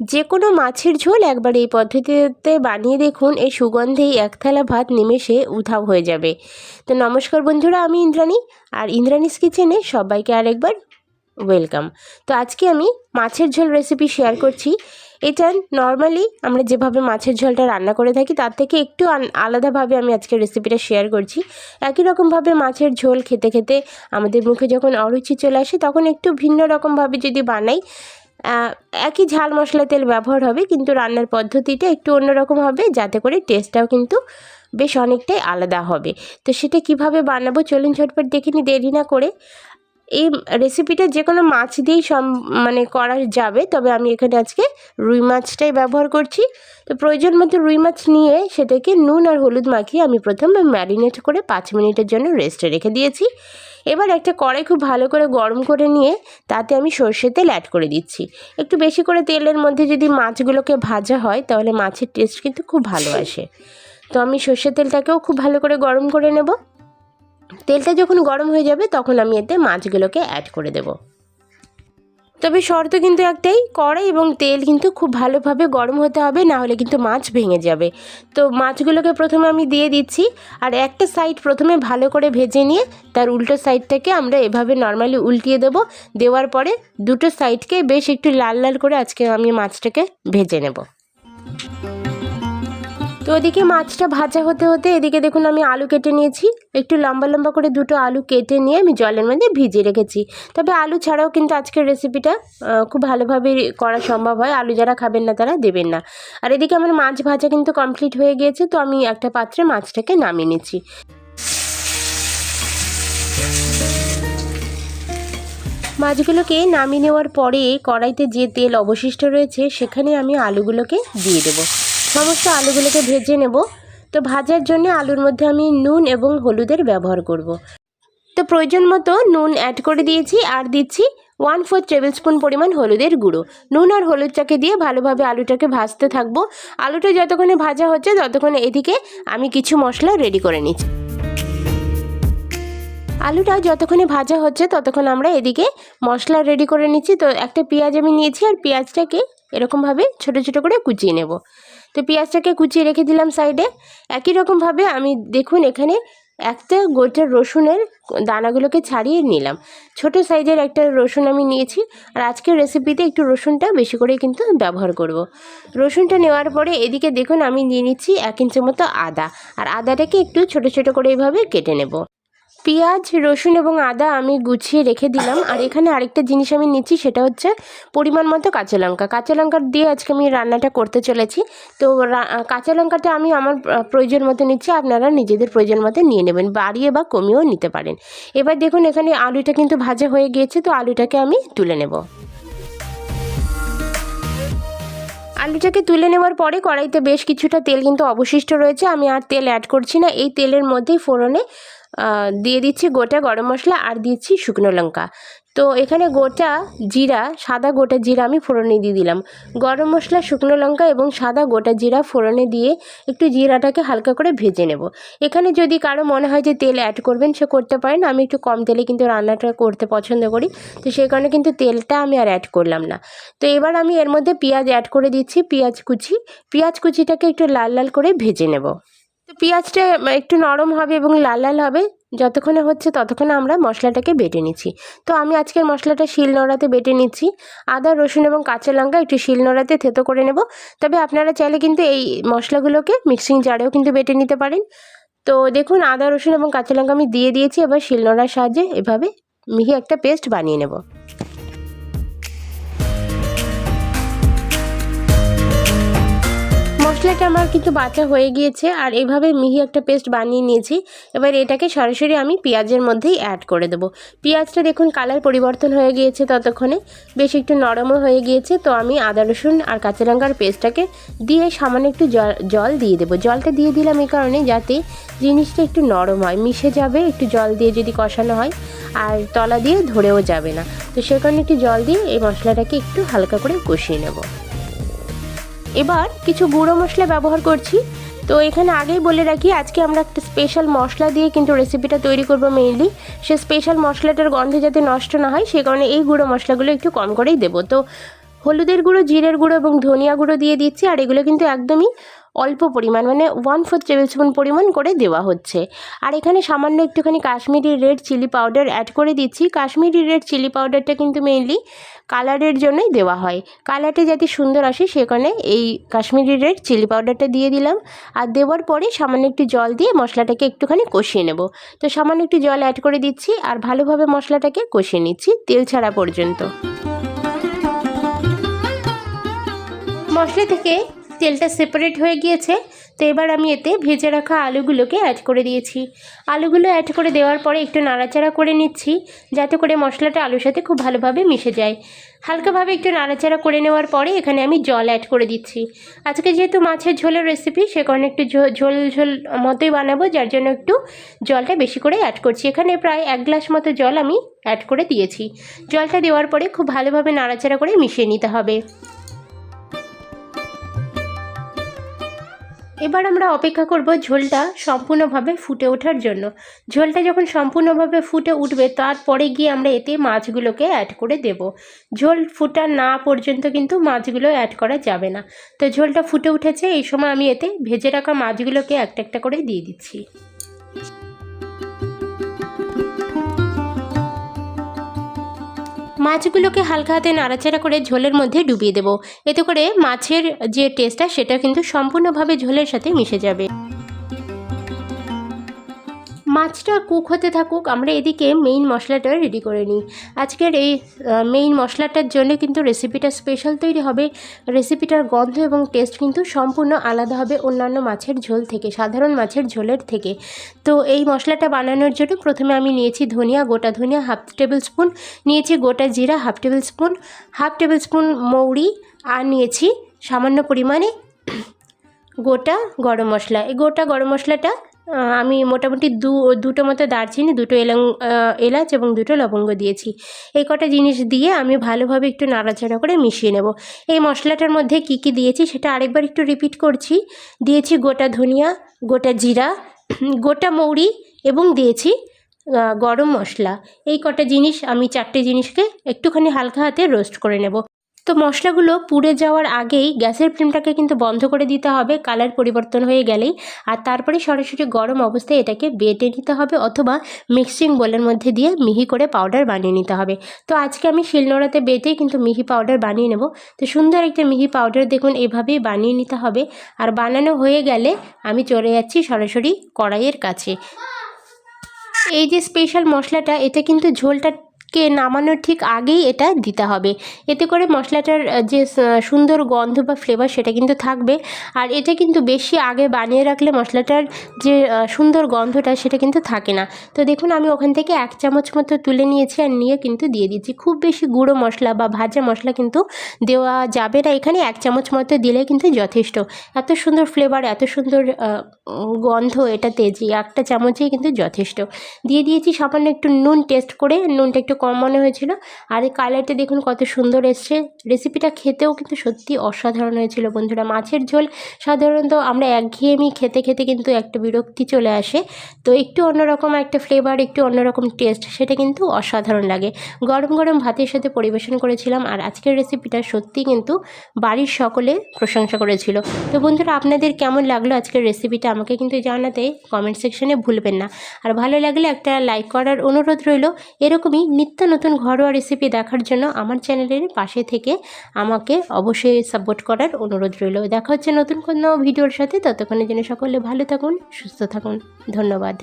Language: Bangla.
যে কোনো মাছের ঝোল একবার এই পদ্ধতিতে বানিয়ে দেখুন, এই সুগন্ধেই এক থালা ভাত নিমেষে উধাও হয়ে যাবে। তো নমস্কার বন্ধুরা, আমি ইন্দ্রাণী, আর ইন্দ্রাণীস কিচেনে সবাইকে আরেকবার ওয়েলকাম। তো আজকে আমি মাছের ঝোল রেসিপি শেয়ার করছি। এটা নর্মালি আমরা যেভাবে মাছের ঝোলটা রান্না করে থাকি, তার থেকে একটু আলাদাভাবে আমি আজকে রেসিপিটা শেয়ার করছি। একই রকমভাবে মাছের ঝোল খেতে খেতে আমাদের মুখে যখন অরুচি চলে আসে, তখন একটু ভিন্ন রকমভাবে যদি বানাই একই ঝাল মশলা তেল ব্যবহার হবে, কিন্তু রান্নার পদ্ধতিটা একটু অন্যরকম হবে, যাতে করে টেস্টটাও কিন্তু বেশ অনেকটাই আলাদা হবে। তো সেটা কীভাবে বানাবো? চলুন ঝটপট দেখিনি দেরি না করে। এই রেসিপিটা যে কোনো মাছ দিয়েই সম মানে করা যাবে। তবে আমি এখানে আজকে রুই মাছটাই ব্যবহার করছি। তো প্রয়োজন মতো রুই মাছ নিয়ে সেটাকে নুন আর হলুদ মাখিয়ে আমি প্রথমে ম্যারিনেট করে পাঁচ মিনিটের জন্য রেস্টে রেখে দিয়েছি। এবার একটা কড়াই খুব ভালো করে গরম করে নিয়ে তাতে আমি সর্ষের তেল অ্যাড করে দিচ্ছি। একটু বেশি করে তেলের মধ্যে যদি মাছগুলোকে ভাজা হয় তাহলে মাছের টেস্ট কিন্তু খুব ভালো আসে। তো আমি সর্ষের তেলটাকেও খুব ভালো করে গরম করে নেব। তেলটা যখন গরম হয়ে যাবে, তখন আমি এতে মাছগুলোকে অ্যাড করে দেব। তবে শর্ত কিন্তু একটাই, কড়াই এবং তেল কিন্তু খুব ভালোভাবে গরম হতে হবে, না হলে কিন্তু মাছ ভেঙে যাবে। তো মাছগুলোকে প্রথমে আমি দিয়ে দিচ্ছি, আর একটা সাইড প্রথমে ভালো করে ভেজে নিয়ে, তার উল্টো সাইডটাকে আমরা এভাবে নর্মালি উল্টিয়ে দেব। দেওয়ার পরে দুটো সাইডকে বেশ একটু লাল লাল করে আজকে আমি মাছটাকে ভেজে নেব। তো ওদিকে মাছটা ভাজা হতে হতে এদিকে দেখুন আমি আলু কেটে নিয়েছি। একটু লম্বা লম্বা করে দুটো আলু কেটে নিয়ে আমি জলের মধ্যে ভিজিয়ে রেখেছি। তবে আলু ছাড়াও কিন্তু আজকের রেসিপিটা খুব ভালোভাবে করা সম্ভব হয়। আলু যারা খাবেন না তারা দেবেন না। আর এদিকে আমার মাছ ভাজা কিন্তু কমপ্লিট হয়ে গিয়েছে, তো আমি একটা পাত্রে মাছটাকে নামিয়ে নিচ্ছি। মাছগুলোকে নামিয়ে নেওয়ার পরে কড়াইতে যে তেল অবশিষ্ট রয়েছে, সেখানে আমি আলুগুলোকে দিয়ে দেবো। সমস্ত আলুগুলোকে ভেজে নেব। তো ভাজার জন্য আলুর মধ্যে আমি নুন এবং হলুদের ব্যবহার করব। তো প্রয়োজন মতো নুন অ্যাড করে দিয়েছি আর দিচ্ছি ওয়ান ফোর টেবিল স্পুন পরিমাণ হলুদের গুঁড়ো। নুন আর হলুদটাকে দিয়ে ভালোভাবে আলুটাকে ভাজতে থাকব। আলুটা যতক্ষণে ভাজা হচ্ছে ততক্ষণে এদিকে আমি কিছু মশলা রেডি করে নিচ্ছি। আলুটা যতক্ষণে ভাজা হচ্ছে ততক্ষণ আমরা এদিকে মশলা রেডি করে নিচ্ছি। তো একটা পেঁয়াজ আমি নিয়েছি আর পেঁয়াজটাকে এরকমভাবে ছোট ছোট করে কুচিয়ে নেব। তো পেঁয়াজটাকে কুচিয়ে রেখে দিলাম সাইডে একই রকমভাবে আমি দেখুন এখানে একটা গোটা রসুনের দানাগুলোকে ছাড়িয়ে নিলাম। ছোট সাইজের একটা রসুন আমি নিয়েছি আর আজকের রেসিপিতে একটু রসুনটা বেশি করে কিন্তু ব্যবহার করব। রসুনটা নেওয়ার পরে এদিকে দেখুন আমি নিয়ে নিচ্ছি এক ইঞ্চি মতো আদা। আর আদাটাকে একটু ছোট ছোট করে এইভাবে কেটে নেব। পেঁয়াজ, রসুন এবং আদা আমি গুছিয়ে রেখে দিলাম। আর এখানে আরেকটা জিনিস আমি নিচ্ছি, সেটা হচ্ছে পরিমাণ মতো কাঁচা লঙ্কা। কাঁচা লঙ্কা দিয়ে আজকে আমি রান্নাটা করতে চলেছি। তো কাঁচা লঙ্কাটা আমি আমার প্রয়োজন মতো নিচ্ছি। আপনারা নিজেদের প্রয়োজন মতো নিয়ে নেবেন, বাড়িয়ে বা কমিয়েও নিতে পারেন। এবার দেখুন, এখানে আলুটা কিন্তু ভাজা হয়ে গিয়েছে। তো আলুটাকে আমি তুলে নেব। আলুটাকে তুলে নেওয়ার পরে কড়াইতে বেশ কিছুটা তেল কিন্তু অবশিষ্ট রয়েছে। আমি আর তেল অ্যাড করছি না। এই তেলের মধ্যেই ফোড়নে দিয়ে দিচ্ছি গোটা গরম মশলা আর দিচ্ছি শুকনো লঙ্কা। তো এখানে গোটা জিরা, সাদা গোটা জিরা আমি ফোড়নে দিয়ে দিলাম। গরম মশলা, শুকনো লঙ্কা এবং সাদা গোটা জিরা ফোড়নে দিয়ে একটু জিরাটাকে হালকা করে ভেজে নেব। এখানে যদি কারও মনে হয় যে তেল অ্যাড করবেন, সে করতে পারেন। আমি একটু কম তেলে কিন্তু রান্নাটা করতে পছন্দ করি। তো সেই কারণে কিন্তু তেলটা আমি আর অ্যাড করলাম না। তো এবার আমি এর মধ্যে পেঁয়াজ অ্যাড করে দিচ্ছি, পেঁয়াজ কুচি। পেঁয়াজ কুচিটাকে একটু লাল লাল করে ভেজে নেব। তো পেঁয়াজটা একটু নরম হবে এবং লাল লাল হবে। যতক্ষণে হচ্ছে ততক্ষণে আমরা মশলাটাকে বেটে নিচ্ছি। তো আমি আজকের মশলাটা শিলনোড়াতে বেটে নিচ্ছি। আদা, রসুন এবং কাঁচা লঙ্কা একটু শিলনোড়াতে থেতো করে নেব। তবে আপনারা চাইলে কিন্তু এই মশলাগুলোকে মিক্সিং জারেও কিন্তু বেটে নিতে পারেন। তো দেখুন, আদা, রসুন এবং কাঁচা লঙ্কা আমি দিয়ে দিয়েছি। এবার শিলনোড়ার সাহায্যে এভাবে মিহি একটা পেস্ট বানিয়ে নেব। মশলাটা আমার কিন্তু বাটা হয়ে গিয়েছে আর এইভাবে মিহি একটা পেস্ট বানিয়ে নিয়েছি। এবার এটাকে সরাসরি আমি পেঁয়াজের মধ্যেই অ্যাড করে দেবো। পেঁয়াজটা দেখুন কালার পরিবর্তন হয়ে গিয়েছে ততক্ষণে। বেশ একটু নরমও হয়ে গিয়েছে, তো আমি আদা, রসুন আর কাঁচা লঙ্কার পেস্টটাকে দিয়ে সামান্য একটু জল জল দিয়ে দেবো। জলটা দিয়ে দিলাম এই কারণে যাতে জিনিসটা একটু নরম হয়, মিশে যাবে, একটু জল দিয়ে যদি কষানো হয় আর তলা দিয়ে ধরেও যাবে না। তো সে কারণে একটু জল দিয়ে এই মশলাটাকে একটু হালকা করে কষিয়ে নেব। এবার কিছু গুঁড়ো মশলা ব্যবহার করছি। তো এখানে আগেই বলে রাখি, আজকে আমরা একটা স্পেশাল মশলা দিয়ে কিন্তু রেসিপিটা তৈরি করব মেইনলি সে স্পেশাল মশলাটার গন্ধে যাতে নষ্ট না হয়, সে কারণে এই গুঁড়ো মশলাগুলো একটু কম করেই দেবো। তো হলুদের গুঁড়ো, জিরের গুঁড়ো এবং ধনিয়া গুঁড়ো দিয়ে দিচ্ছি, আর এগুলো কিন্তু একদমই অল্প পরিমাণ মানে ওয়ান ফোর্থ টেবিল স্পুন পরিমাণ করে দেওয়া হচ্ছে। আর এখানে সামান্য একটুখানি Kashmiri red chilli powder add করে দিচ্ছি। কাশ্মীরি রেড চিলি পাউডারটা কিন্তু মেইনলি কালারের জন্যই দেওয়া হয়। কালারটা যাতে সুন্দর আসে সে কারণে এই কাশ্মীরি রেড চিলি পাউডারটা দিয়ে দিলাম। আর দেওয়ার পরে সামান্য একটু জল দিয়ে মশলাটাকে একটুখানি কষিয়ে নেব। তো সামান্য একটু জল অ্যাড করে দিচ্ছি আর ভালোভাবে মশলাটাকে কষিয়ে নিচ্ছি তেল ছাড়া পর্যন্ত। মশলা থেকে তেলটা সেপারেট হয়ে গিয়েছে, তো এবার আমি এতে ভেজে রাখা আলুগুলোকে অ্যাড করে দিয়েছি। আলুগুলো অ্যাড করে দেওয়ার পরে একটু নাড়াচাড়া করে নিচ্ছি, যাতে করে মশলাটা আলুর সাথে খুব ভালোভাবে মিশে যায়। হালকাভাবে একটু নাড়াচাড়া করে নেওয়ার পরে এখানে আমি জল অ্যাড করে দিচ্ছি। আজকে যেহেতু মাছের ঝোলের রেসিপি সে কারণে একটু ঝোল ঝোল মতোই বানাবো, যার জন্য একটু জলটা বেশি করে অ্যাড করছি। এখানে প্রায় এক গ্লাস মতো জল আমি অ্যাড করে দিয়েছি। জলটা দেওয়ার পরে খুব ভালোভাবে নাড়াচাড়া করে মিশিয়ে নিতে হবে। এবার আমরা অপেক্ষা করব ঝোলটা সম্পূর্ণভাবে ফুটে ওঠার জন্য। ঝোলটা যখন সম্পূর্ণভাবে ফুটে উঠবে, তারপরে গিয়ে আমরা এতে মাছগুলোকে অ্যাড করে দেব। ঝোল ফুটা না পর্যন্ত কিন্তু মাছগুলো অ্যাড করা যাবে না। তো ঝোলটা ফুটে উঠেছে, এই সময় আমি এতে ভেজে রাখা মাছগুলোকে একটা একটা করে দিয়ে দিচ্ছি। মাছগুলোকে হালকা হাতে নাড়াচাড়া করে ঝোলের মধ্যে ডুবিয়ে দেবো। এতে করে মাছের যে টেস্টটা সেটা কিন্তু সম্পূর্ণভাবে ঝোলের সাথে মিশে যাবে। মাছটা কুক হতে থাকুক, আমরা এদিকে মেইন মশলাটা রেডি করে নিই। আজকের এই মেইন মশলাটার জন্য কিন্তু রেসিপিটা স্পেশাল তৈরি হবে। রেসিপিটার গন্ধ এবং টেস্ট কিন্তু সম্পূর্ণ আলাদা হবে অন্যান্য মাছের ঝোল থেকে, সাধারণ মাছের ঝোলের থেকে। তো এই মশলাটা বানানোর জন্য প্রথমে আমি নিয়েছি ধনিয়া, গোটা ধনিয়া হাফ টেবিল স্পুন নিয়েছি গোটা জিরা half tablespoon half tablespoon মৌরি, আর নিয়েছি সামান্য পরিমাণে গোটা গরম মশলা। এই গোটা গরম মশলাটা আমি মোটামুটি দু, দুটো মতো দারচিনি, দুটো এলং এলাচ এবং দুটো লবঙ্গ দিয়েছি। এই কটা জিনিস দিয়ে আমি ভালোভাবে একটু নাড়াচাড়া করে মিশিয়ে নেব। এই মশলাটার মধ্যে কি কি দিয়েছি সেটা আরেকবার একটু রিপিট করছি। দিয়েছি গোটা ধনিয়া, গোটা জিরা, গোটা মৌরি এবং দিয়েছি গরম মশলা। এই কটা জিনিস আমি চারটে জিনিসকে একটুখানি হালকা হাতে রোস্ট করে নেব। তো মশলাগুলো পুড়ে যাওয়ার আগেই গ্যাসের ফ্লেমটাকে কিন্তু বন্ধ করে দিতে হবে, কালার পরিবর্তন হয়ে গেলেই। আর তারপরে সরাসরি গরম অবস্থায় এটাকে বেটে নিতে হবে অথবা মিক্সিং বোলের মধ্যে দিয়ে মিহি করে পাউডার বানিয়ে নিতে হবে। তো আজকে আমি শিলনোড়াতে বেটেই কিন্তু মিহি পাউডার বানিয়ে নেব। তো সুন্দর একটা মিহি পাউডার দেখুন, এভাবেই বানিয়ে নিতে হবে। আর বানানো হয়ে গেলে আমি চলে যাচ্ছি সরাসরি কড়াইয়ের কাছে। এই যে স্পেশাল মশলাটা এটা কিন্তু ঝোলটাকে নামানোর ঠিক আগেই এটা দিতে হবে। এতে করে মশলাটার যে সুন্দর গন্ধ বা ফ্লেভার সেটা কিন্তু থাকবে। আর এটা কিন্তু বেশি আগে বানিয়ে রাখলে মশলাটার যে সুন্দর গন্ধটা সেটা কিন্তু থাকে না। তো দেখুন, আমি ওখান থেকে এক চামচ মতো তুলে নিয়েছি আর নিয়ে কিন্তু দিয়ে দিচ্ছি। খুব বেশি গুঁড়ো মশলা বা ভাজা মশলা কিন্তু দেওয়া যাবে না। এখানে এক চামচ মতো দিলে কিন্তু যথেষ্ট। এত সুন্দর ফ্লেভার এত সুন্দর গন্ধ এটাতে যে, একটা চামচেই কিন্তু যথেষ্ট। দিয়ে দিয়েছি সামান্য একটু নুন টেস্ট করে নুনটা একটু কম মনে হয়েছিল। আর এই কালারটা দেখুন কত সুন্দর এসছে। রেসিপিটা খেতেও কিন্তু সত্যি অসাধারণ হয়েছিল বন্ধুরা। মাছের ঝোল সাধারণত আমরা একঘেয়েমি খেতে খেতে কিন্তু একটা বিরক্তি চলে আসে। তো একটু অন্যরকম একটা ফ্লেভার একটু অন্যরকম টেস্ট সেটা কিন্তু অসাধারণ লাগে। গরম গরম ভাতের সাথে পরিবেশন করেছিলাম আর আজকের রেসিপিটা সত্যি কিন্তু বাড়ির সকলে প্রশংসা করেছিল। তো বন্ধুরা, আপনাদের কেমন লাগল আজকের রেসিপিটা আমাকে কিন্তু জানাতে কমেন্ট সেকশনে ভুলবেন না। আর ভালো লাগলে একটা লাইক করার অনুরোধ রইল। এরকমই নিত্য নতুন ঘরোয়া রেসিপি দেখার জন্য আমার চ্যানেলের পাশে থেকে আমাকে অবশ্যই সাপোর্ট করার অনুরোধ রইল। দেখা হচ্ছে নতুন কোনো ভিডিওর সাথে। ততক্ষণের জন্য সকলে ভালো থাকুন, সুস্থ থাকুন। ধন্যবাদ।